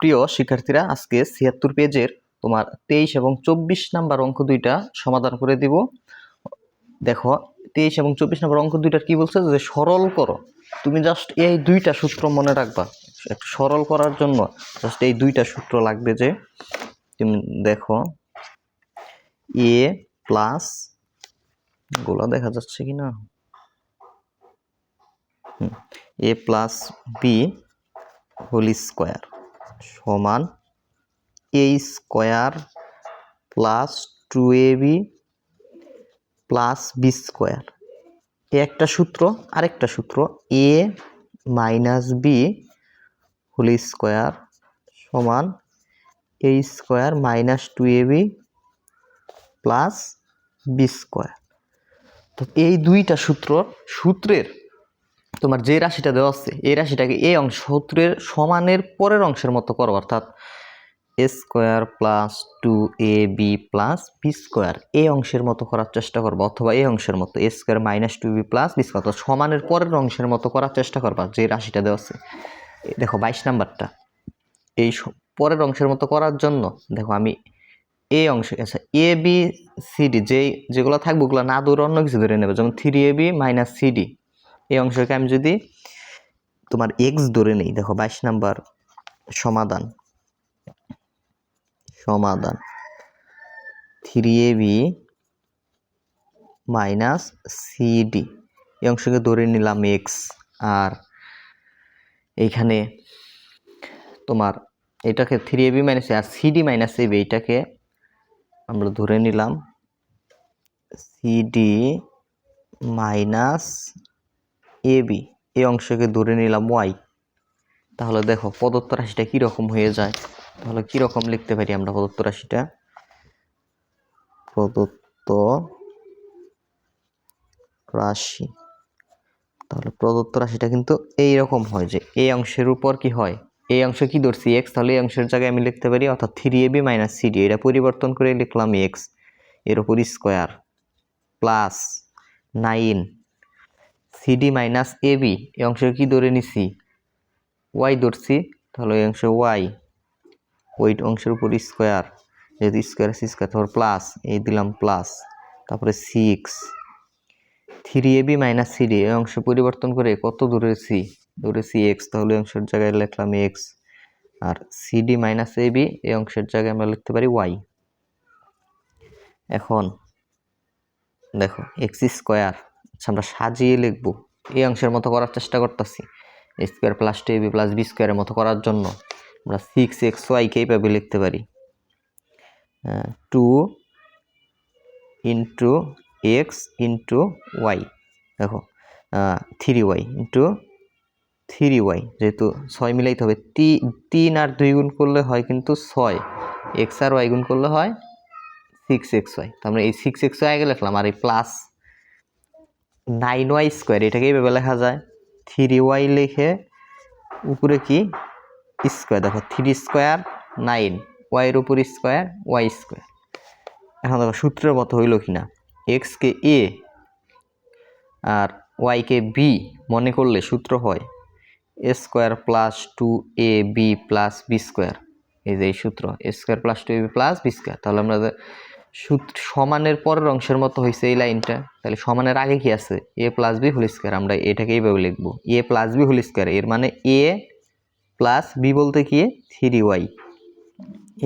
প্রিয় শিক্ষার্থীরা, আজকে ছিয়াত্তর পেজের তোমার তেইশ এবং চব্বিশ নাম্বার অঙ্ক দুইটা সমাধান করে দিব। দেখো, তেইশ এবং চব্বিশ নাম্বার অঙ্ক দুইটার কি বলছে? যে সরল করো। তুমি জাস্ট এই দুইটা সূত্র মনে রাখবা। সরল করার জন্য জাস্ট এই দুইটা সূত্র লাগবে যে, তুমি দেখো, এ প্লাস গোলা দেখা যাচ্ছে কি না A plus B whole square. সমান A square plus two A B plus B square এ একটা সূত্র, আরেকটা সূত্র A minus B whole square সমান A square minus two A B plus B square তো এই দুইটা সূত্র, সূত্রের তোমার যে রাশিটা দেওয়া আছে, এই রাশিটাকে এই অংশ সূত্রের সমানের পরের অংশের মতো করো, অর্থাৎ A square plus two A B plus B square. এই অংশের মতো করার চেষ্টা করবা, অথবা এই অংশের মতো, A square minus two B plus B square সমানের পরের অংশের মতো করার চেষ্টা করবা, যে রাশিটা দেওয়া আছে। দেখো বাইশ নাম্বারটা। এই পরের অংশের মতো করার জন্য, দেখো আমি এ অংশে আচ্ছা এ, বি সিডি যেই যেগুলো থাকবে ওগুলো না ধরে অন্য কিছু ধরে নেবে, যেমন three A B minus C D এই অংশকে আমি যদি তোমার এক্স ধরে নেই, দেখো বাইশ নাম্বার সমাধান। সমাধান। Three A B minus C D এই অংশকে ধরে নিলাম এক্স আর এইখানে তোমার এটাকে three A A B minus R C D minus A A B এইটাকে আমরা ধরে নিলাম। সিডি মাইনাস এবি এই অংশকে ধরে নিলাম ওয়াই তাহলে দেখো প্রদত্ত রাশিটা কীরকম হয়ে যায়? তাহলে কীরকম লিখতে পারি আমরা প্রদত্ত রাশিটা? প্রদত্ত রাশি। তাহলে প্রদত্ত রাশিটা কিন্তু এই রকম হয় যে এই অংশের উপর কি হয়? এই অংশ কি ধরছি? এক্স তাহলে এই অংশের জায়গায় আমি লিখতে পারি অর্থাৎ three A B minus C D এটা পরিবর্তন করে লিখলাম এক্সের উপর square plus nine C D minus A B এই অংশ কি ধরে নিছি? ওয়াই ধরছি, তাহলে এই অংশ ওয়াই ওই অংশের উপর স্কোয়ার যেহেতু স্কোয়ার আছে স্কোয়ার তারপর প্লাস এই দিলাম প্লাস তারপরে six three A B minus C D এই অংশ পরিবর্তন করে কত সি দূরে সি এক্স তাহলে অংশের জায়গায় লিখলাম X R C D minus A B এই অংশের জায়গায় আমরা লিখতে পারি ওয়াই এখন, দেখো এক্স স্কোয়ার আমরা সাজিয়ে লিখব। এই অংশের মতো করার চেষ্টা করতেছি। Square plus two A B plus B স্কোয়ারের মতো করার জন্য আমরা সিক্স এক্স ওয়াইকে এইভাবে লিখতে পারি। Two into X into Y দেখো three Y into three Y যেহেতু ছয় মিলাইতে হবে, তি, তিন আর দুই গুণ করলে হয় কিন্তু ছয়। এক্স আর ওয়াই গুণ করলে হয় সিক্স এক্স ওয়াই তার মানে এই সিক্স এক্স ওয়াই আগে লিখলাম, আর এই প্লাস নাইন ওয়াই স্কোয়ার, এটাকে এইভাবে লেখা যায়। থ্রি ওয়াই লিখে উপরে কি? স্কোয়ার, দেখো, থ্রি স্কোয়ার, নাইন ওয়াইয়ের উপর স্কোয়ার, ওয়াই স্কোয়ার। এখন দেখো সূত্রের মতো হইল কি না এক্সকে এ আর ওয়াইকে বি মনে করলে সূত্র হয় A square plus two A B plus B square. এই যে এই সূত্র A square plus two A B plus B square. তাহলে আমরা সমানের পরের অংশের মতো হয়েছে এই লাইনটা। তাহলে সমানের আগে কি আছে? A plus B whole square আমরা এটাকে এইভাবে লিখব। A plus B whole square এর মানে এ প্লাস বি বলতে কি? Three Y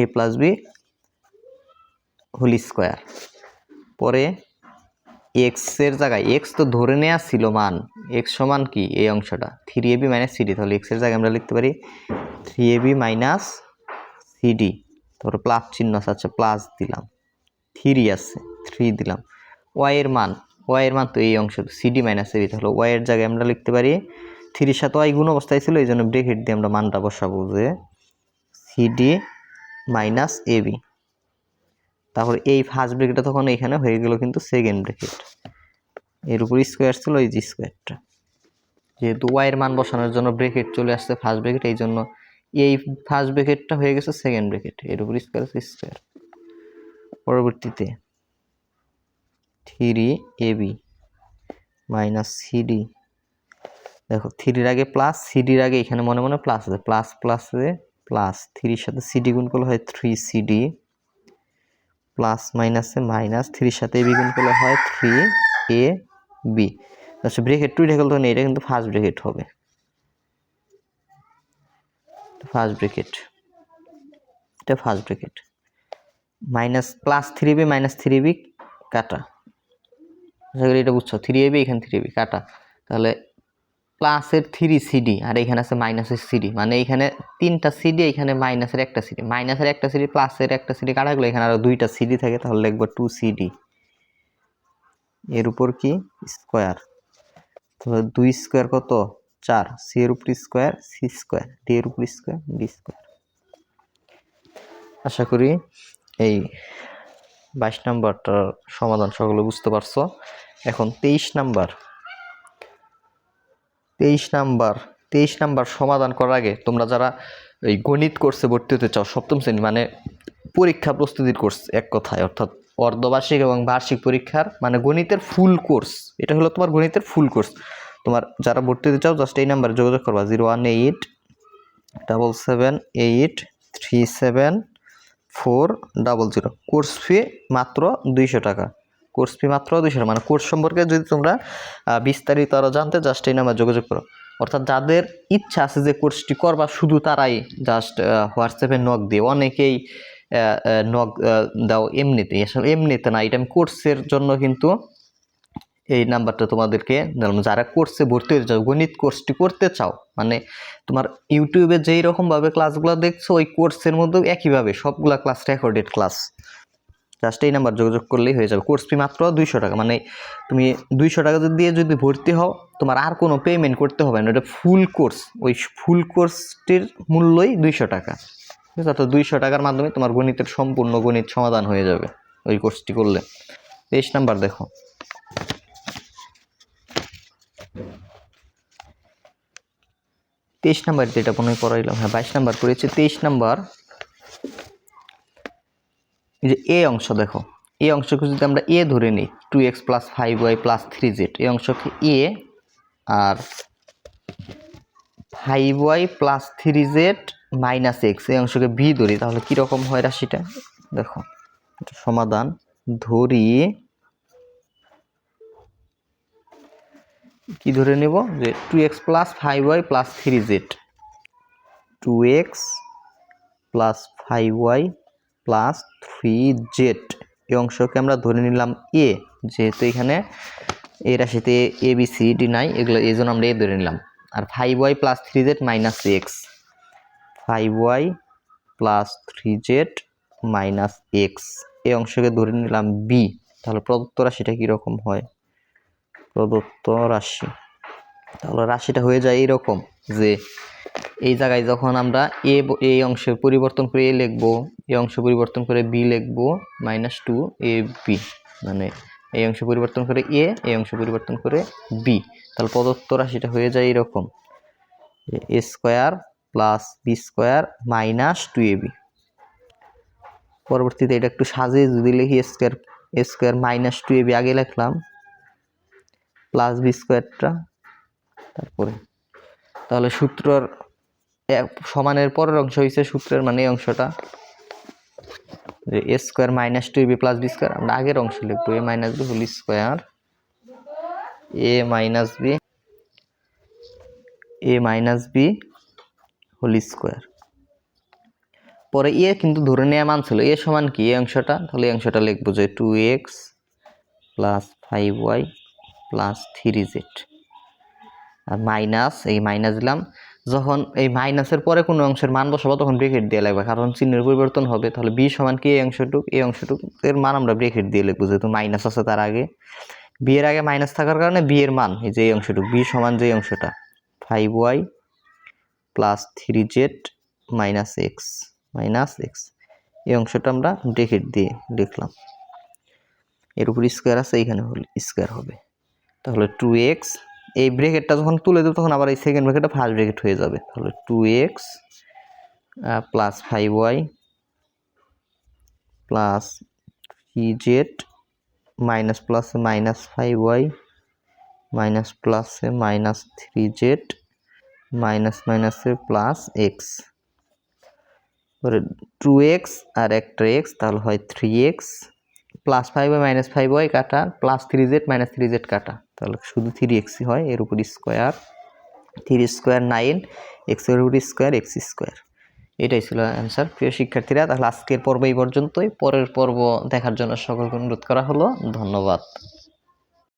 A plus B whole square পরে এক্সের জায়গায় এক্স তো ধরে নেওয়া ছিল মান। এক্স সমান কি? এই অংশটা। Three A B minus C D তাহলে এক্সের জায়গায় আমরা লিখতে পারি three A B minus C D তারপরে প্লাস চিহ্ন আছে আচ্ছা প্লাস দিলাম। থ্রি আছে, থ্রি দিলাম। ওয়াইয়ের মান ওয়াইয়ের মান তো এই অংশ সিডি মাইনাস এবি তাহলে ওয়াইয়ের জায়গায় আমরা লিখতে পারি, থ্রির সাথে ওয়াই গুণ অবস্থায় ছিল, এই জন্য ব্রেকেট দিয়ে আমরা মানটা বসাবো যে সিডি মাইনাস এবি তারপর এই ফার্স্ট ব্রেকেটটা তখন এখানে হয়ে গেল কিন্তু সেকেন্ড ব্রেকেট এর উপর স্কোয়ার ছিল এই যে স্কোয়ারটা যেহেতু ওয়াইয়ের মান বসানোর জন্য ব্রেকেট চলে আসছে ফার্স্ট ব্রেকেট এই জন্য এই ফার্স্ট ব্রেকেটটা হয়ে গেছে সেকেন্ড ব্রেকেট এর উপর স্কোয়ার স্কোয়ার পরবর্তীতে three A B minus C D. দেখো, থ্রির আগে প্লাস, সিডির আগে এখানে মনে মনে প্লাস আছে। প্লাস, প্লাসে প্লাস। থ্রির সাথে সিডি গুণ করলে হয় থ্রি সিডি। প্লাস, মাইনাসে মাইনাস। থ্রির সাথে এবি গুণ করলে হয় থ্রি এ বি। আচ্ছা ব্রেকেট টু ঢেকল তো এটা কিন্তু ফার্স্ট ব্রেকেট হবে। ফার্স্ট ব্রেকেট এটা first bracket minus plus three B minus three B কাটা। আশা করি এটা বুঝছ, থ্রি এবি এখানে থ্রি বি, কাটা। তাহলে প্লাসের থ্রি সিডি, আর এখানে আছে মাইনাসের সিডি। মানে এখানে তিনটা সিডি, এখানে মাইনাসের একটা সিডি। মাইনাসের একটা সিডি, প্লাসের একটা সিডি, কাটা গেলে এখানে আরও দুইটা সিডি থাকে, তাহলে লিখব টু সিডি। এর উপর কি? স্কোয়ার। তাহলে দুই স্কোয়ার কত? চার। সি এর উপর স্কোয়ার, সি স্কোয়ার। ডি এর উপর স্কোয়ার, ডি স্কোয়ার। আশা করি এই বাইশ নাম্বারটার সমাধান সকলে বুঝতে পারছ। এখন তেইশ নাম্বার। তেইশ নাম্বার তেইশ নাম্বার সমাধান করার আগে তোমরা যারা এই গণিত কোর্সে ভর্তি হতে চাও, সপ্তম শ্রেণি মানে পরীক্ষা প্রস্তুতির কোর্স, এক কথায়, অর্থাৎ অর্ধবার্ষিক এবং বার্ষিক পরীক্ষার মানে গণিতের ফুল কোর্স, এটা হলো তোমার গণিতের ফুল কোর্স। তোমার যারা ভর্তি হতে চাও জাস্ট এই নাম্বারে যোগাযোগ করবা, zero one eight double seven eight three seven four double zero. Course fee মাত্র দুইশো টাকা। কোর্স ফি মাত্র দুইশো টাকা। মানে কোর্স সম্পর্কে যদি তোমরা বিস্তারিত আরও জানতে জাস্ট এই নাম্বার যোগাযোগ করো। অর্থাৎ যাদের ইচ্ছা আছে যে কোর্সটি করবা, শুধু তারাই জাস্ট হোয়াটসঅ্যাপে নক দিয়ে অনেকেই নক দাও এমনিতে এসব এমনিতে না এটা আমি কোর্সের জন্য কিন্তু এই নাম্বারটা তোমাদেরকে দিলাম যারা কোর্সে ভর্তি হতে চাও গণিত কোর্সটি করতে চাও মানে তোমার ইউটিউবে যেই রকমভাবে ক্লাসগুলো দেখছ, ওই কোর্সের মধ্যেও একইভাবে সবগুলা ক্লাস রেকর্ডেড ক্লাস জাস্ট এই নাম্বার যোগাযোগ করলেই হয়ে যাবে। কোর্স ফি মাত্র দুইশো টাকা মানে তুমি দুইশো টাকা দিয়ে যদি ভর্তি হও, তোমার আর কোনো পেমেন্ট করতে হবে না। এটা ফুল কোর্স ওই ফুল কোর্সটির মূল্যই দুইশো টাকা। ঠিক আছে? তো দুইশো টাকার মাধ্যমে তোমার গণিতের সম্পূর্ণ গণিত সমাধান হয়ে যাবে ওই কোর্সটি করলে। তেইশ নাম্বার দেখো। তেইশ নাম্বার যেটা মনে করাইলাম হ্যাঁ বাইশ নাম্বার করেছি। তেইশ নাম্বার। যে এ অংশ দেখো। এই অংশকে যদি আমরা এ ধরে নিই two X plus five Y plus three Z এই অংশকে A R five Y plus three Z minus X এই অংশকে বি ধরি, তাহলে কীরকম হয় রাশিটা? দেখো সমাধান ধরি কি ধরে নেব? যে two X plus five Y plus three Z two X plus five Y plus three Z এই অংশকে আমরা ধরে নিলাম এ যেহেতু এখানে এই রাশিতে এ বি সি ডি নাই, এগুলো এই জন্য আমরা এ ধরে নিলাম। আর five Y plus three Z minus X five Y plus three Z minus X এই অংশকে ধরে নিলাম বি তাহলে প্রদত্ত রাশিটা কীরকম হয়? প্রদত্ত রাশি। তাহলে রাশিটা হয়ে যায় এইরকম যে এই জায়গায় যখন আমরা এ এই অংশে পরিবর্তন করে এ লিখব, এই অংশ পরিবর্তন করে বি লিখব মাইনাস টু এ বি মানে এই অংশ পরিবর্তন করে এ, এই অংশ পরিবর্তন করে বি তাহলে প্রদত্ত রাশিটা হয়ে যায় এরকম। A square plus B square minus two A B পরবর্তীতে এটা একটু সাজিয়ে যদি লিখি square square minus two A B আগে লিখলাম। প্লাস বি স্কোয়ারটা তারপরে, তাহলে সূত্রর এ- সমানের পরের অংশ হয়েছে সূত্রের মানে এই অংশটা। যে A square minus two B plus B square আমরা আগের অংশ লিখব A minus B whole square A minus B A minus B whole square পরে এ কিন্তু ধরে নেওয়া মান ছিল এ সমান কি? এই অংশটা, তাহলে এই অংশটা লিখব যে two x plus five y plus three z আর মাইনাস এই মাইনাস দিলাম। যখন এই মাইনাসের পরে কোনো অংশের মান বসাবো, তখন ব্রেকেট দিয়ে লাগবে। কারণ চিহ্নের পরিবর্তন হবে। তাহলে বি সমান কি এই অংশটুক এই অংশটুক এর মান আমরা ব্রেকেট দিয়ে লিখব, যেহেতু মাইনাস আছে তার আগে। বি এর আগে মাইনাস থাকার কারণে বি এর মান, এই যে এই অংশটুক বি সমান যে অংশটা five y plus three z minus x minus x এই অংশটা আমরা ব্রেকেট দিয়ে লিখলাম। এর উপর স্কোয়ার আছে, এইখানে হল স্কোয়ার হবে। তাহলে টু এক্স এই ব্রেকেটটা যখন তুলে দেবো, তখন আবার এই সেকেন্ড ব্রেকেটটা ফার্স্ট ব্রেকেট হয়ে যাবে। তাহলে two x plus five y plus three z minus প্লাসে মাইনাস ফাইভ ওয়াই মাইনাস প্লাসে মাইনাস থ্রি জেড মাইনাস মাইনাসে প্লাস এক্স এবারে টু এক্স আর একটা এক্স তাহলে হয় three x plus five y minus five y কাটা plus three z minus three z কাটা। তাহলে শুধু থ্রি এক্সি হয়, এর উপর স্কোয়ার থ্রি স্কোয়ার নাইন এক্সের উপর স্কোয়ার এক্স স্কোয়ার এটাই ছিল অ্যান্সার প্রিয় শিক্ষার্থীরা, তাহলে আজকের পর্ব এই পর্যন্তই। পরের পর্ব দেখার জন্য সকলকে অনুরোধ করা হলো। ধন্যবাদ।